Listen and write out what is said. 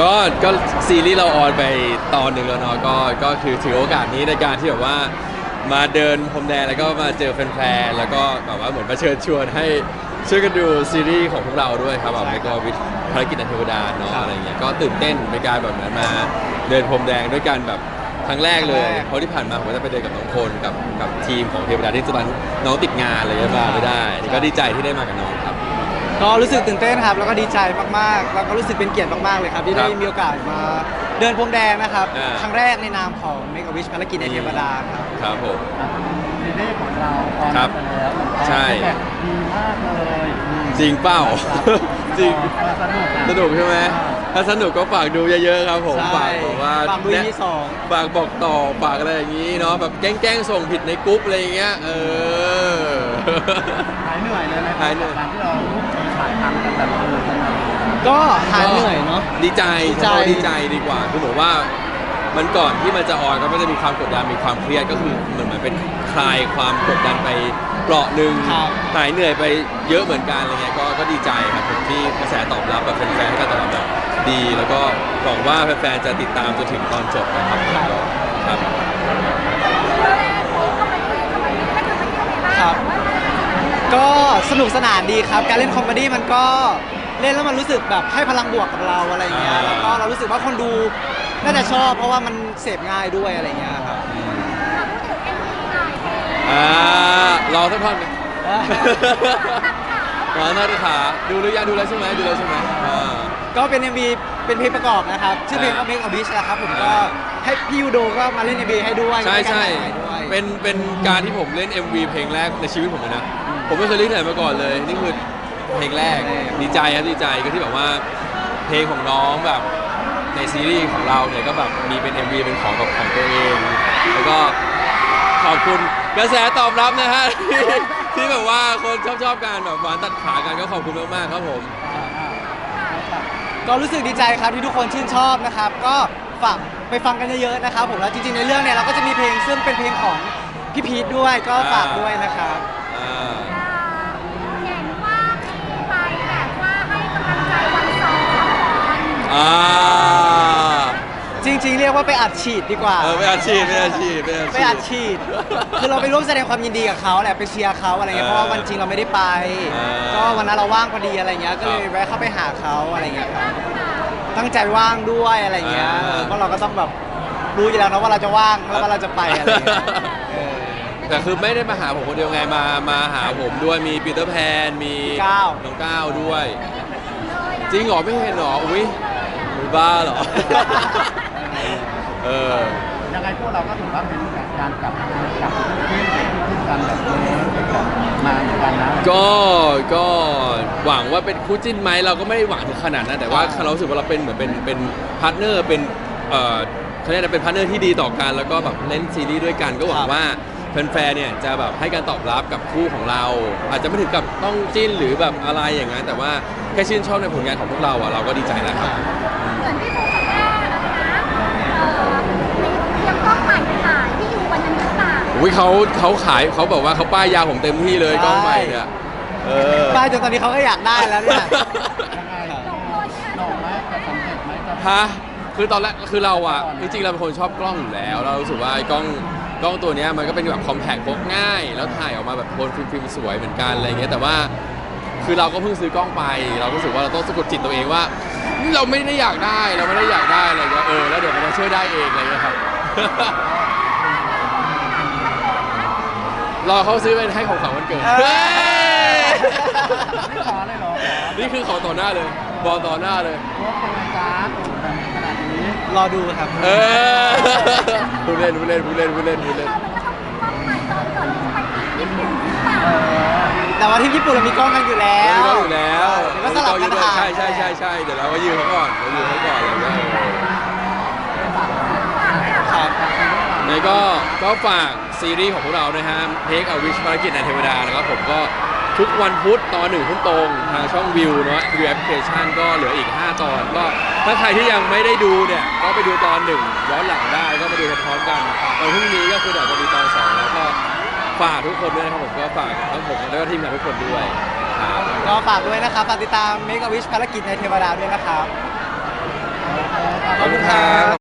ก็ก็ซีรีส์เราออนไปตอนหนึ่งแล้วเนาะก็ก็คือถือโอกาสนี้ในการที่แบบว่ามาเดินพรมแดงแล้วก็มาเจอแฟนๆแล้วก็แบบว่าเหมือนมาเชิญชวนให้ช่วยกันดูซีรีส์ของพวกเราด้วยครับแบบไม่ก็วิทภารกิจในเทวดาเนาะอะไรเงี้ยก็ตื่นเต้นในการแบบเหมือนมาเดินพรมแดงด้วยกันแบบครั้งแรกเลยเพราะที่ผ่านมาผมก็จะไปเดินกับน้องคนกับกับทีมของเทวดาที่ตอนน้องติดงานอะไรเงี้ยมาไม่ได้นี่ก็ดีใจที่ได้มากับน้องครับ ก็รู้สึกตื่นเต้นครับ แล้วก็ดีใจมากๆ แล้วก็รู้สึกเป็นเกียรติมากๆเลยครับ ที่ได้ครับมีโอกาสมาเดินพรมแดงนะครับ อ่า ครั้งแรกในนามของ Make a Wish ภารกิจในเทวดาครับ ครับผม ซีรีส์ของเราออนครับไปแล้วใช่ แบบดีมากเลยอืมจริงเป้าจริงสนุกอะสนุกใช่ไหมถ้าสนุกก็ฝากดูเยอะๆครับผม ใช่ฝากบอกว่าฝากดูเนี่ย EP สอง ฝากบอกต่อ ฝากอะไรอย่างนี้เนาะ แบบแกล้งๆส่งผิดในกรุ๊ปอะไรอย่างเงี้ย เออ หายเหนื่อยเลยไหมหายเหนื่อยกับการที่เราทุ่มเทถ่าย ก็หายเหนื่อยเนาะ ดีใจดีใจใช้คำว่าดีใจดีกว่าคือผมว่ามันก่อนที่มันจะออนก็มันจะมีความกดดันมีความเครียดก็คือเหมือนเหมือนเป็นคลายความกดดันไปเปราะหนึ่งครับ หายเหนื่อยไปเยอะเหมือนกันอะไรเงี้ยก็ก็ดีใจครับผมที่กระแสตอบรับแบบแฟนๆให้การตอบรับแบบดี แล้วก็หวังว่าแฟนๆจะติดตามจนถึงตอนจบนะครับผมก็ครับครับ ก็สนุกสนานดีครับ การเล่นคอมเมดี้มันก็ เล่นแล้วมันรู้สึกแบบให้พลังบวกกับเราอะไรเงี้ยอ่าแล้วก็เรารู้สึกว่าคนดูน่าจะชอบ เพราะว่ามันเสพง่ายด้วยอะไรเงี้ยครับ อ่ารอสักท่อนหนึ่งรอท่อนขาดูหรือยังดูแล้วใช่ไหมดูแล้วใช่ไหมอ่า ก็เป็น MV เป็นเพลงประกอบนะครับ ชื่อเพลงว่าอ่า Make a Wish นะครับผมก็อ่าให้พี่ยูโดก็มาเล่น MV ให้ด้วยใช่ใช่ห้การถ่ายด้วยเป็นเป็นการที่ผมเล่น MV เพลงแรกในชีวิตผมเลยนะ ผมไม่เคยเล่นที่ไหนมาก่อนเลย นี่คือ เพลงแรกดีใจครับดีใจก็ที่แบบว่าเพลงของน้องแบบในซีรีส์ของเราเนี่ยก็แบบมีเป็น MV เป็นของแบบของตัวเอง แล้วก็ขอบคุณกระแสตอบรับนะฮะที่ที่แบบว่าคนชอบชอบการแบบหวานตัดขากันก็ขอบคุณมากๆครับผม ก็รู้สึกดีใจครับที่ทุกคนชื่นชอบนะครับ ก็ฝากไปฟังกันเยอะๆนะครับผมแล้วจริงๆในเรื่องเนี่ยเราก็จะมีเพลงซึ่งเป็นเพลงของพี่พีทด้วยก็ฝากด้วยนะครับ ยกว่าไปอัดฉีดดีกว่า เออเป็นอาชีพเป็นอาชีพเป็นอาชีพ ไปอัดฉีด คือเราไปร่วมแสดงความยินดีกับเขาแหละไปเชียร์เขาอะไรเงี้ยเออเพราะว่าวันจริงเราไม่ได้ไป เออ ก็วันนั้นเราว่างพอดีอะไรเงี้ย ก็เลครัยบแวะเข้าไปหาเขาอะไรเงี้ยครับตั้งใจว่างด้วยอะไรเงี้ยเออเออเพราะเราก็ต้องแบบรู้อยู่แล้วนะว่าเราจะว่างแล้วว่าเราจะไปอะไรเงี้ยเออ แต่คือไม่ได้มาหาผมคนเดียวไงมามาหาผมด้วยมีปีเตอร์แพนมีก้าว น้องก้าวด้วย จริงเหรอไม่เห็นเหรออุ้ยมึงบ้าเหรอเออ ยังไงพวกเราก็ถือว่าเป็นการกลับกลับขึ้นขึ้นกันแบบนี้แบบมาเหมือนกันนะ ก็ก็หวังว่าเป็นคู่จิ้นไหมเราก็ไม่ได้หวังถึงขนาดนั้นแต่ว่าเรารู้สึกว่าเราเป็นเหมือนเป็นเป็นพาร์ทเนอร์เป็นเอ่อเขาเรียกอะไรเป็นพาร์ทเนอร์ที่ดีต่อกันแล้วก็แบบเล่นซีรีส์ด้วยกันก็หวังว่าแฟนๆเนี่ยจะแบบให้การตอบรับกับคู่ของเรา อาจจะไม่ถึงกับต้องจิ้นหรือแบบอะไรอย่างนั้นแต่ว่าแค่ชื่นชอบในผลงานของพวกเราอะเราก็ดีใจแล้วครับ อุ้ยเขาเขาขายเขาบอกว่าเขาป้ายยาผมเต็มที่เลยกล้องใหม่เนี่ยเออ ป้ายจนตอนนี้เขาก็อยากได้แล้วเนี่ยยังไงตรงโน้นเนี่ยหน่อไหมจะสำเร็จไหมจะฮะคือตอนแรกคือเราอะจริงๆเราเป็นคนชอบกล้องอยู่แล้ว เรารู้สึกว่าไอ้กล้องกล้องตัวเนี้ยมันก็เป็นแบบคอมแพคพกง่าย แล้วถ่ายออกมาแบบโทนฟิล์มฟิล์มสวยเหมือนกันอะไรเงี้ยแต่ว่าคือเราก็เพิ่งซื้อกล้องไป เรารู้สึกว่าเราต้องสะกดจิตตัวเองว่าเราไม่ได้อยากได้เราไม่ได้อยากได้อะไรเงี้ยเออแล้วเดี๋ยวมันจะช่วยได้เองอะไรเงี้ยครับ รอเขาซื้อไปให้ของขวัญวันเกิดเออเฮ้ยไม่ขอเลยเหรอนี่คือของต่อหน้าเลย บอกต่อหน้าเลยรถเป็นไงจ้าแบบขนาดนี้รอดูครับเออพูดเล่นพูดเล่นพูดเล่นพูดเล่นพูดเล่นเรามันก็ต้องมีกล้องใหม่ตอนก่อนที่จะไปญี่ปุ่นหรือเปล่าแต่ว่าที่ญี่ปุ่นเรามีกล้องกันอยู่แล้ว เราอยู่แล้วเดี๋ยวก็สลับกันถ่ายใช่ใช่ใช่ใช่เดี๋ยวเราก็ยืมเขาก่อนเรายืมเขาก่อนอะไรอย่างเงี้ยครับในก็ก็ฝาก ซีรีส์ของพวกเรานะฮะ Take a Wish ภารกิจในเทวดานะครับผมก็ทุกวันพุธตอนหนึ่งทุ่มตรงทางช่องวิวเนาะวิวแอปพลิเคชันก็เหลืออีก 5 ตอน ก็ถ้าใครที่ยังไม่ได้ดูเนี่ย ก็ไปดูตอนหนึ่งย้อนหลังได้ก็มาดูพร้อมๆกันวันพรุ่งนี้ก็คือเดี๋ยวจะมีตอนสองแล้วก็ฝากทุกคนด้วยนะครับผมก็ฝากทั้งผมแล้วก็ทีมงานทุกคนด้วยครับก็ฝากด้วยนะครับฝากติดตาม Make a Wish ภารกิจในเทวดาด้วยนะครับคขอบคุณครับ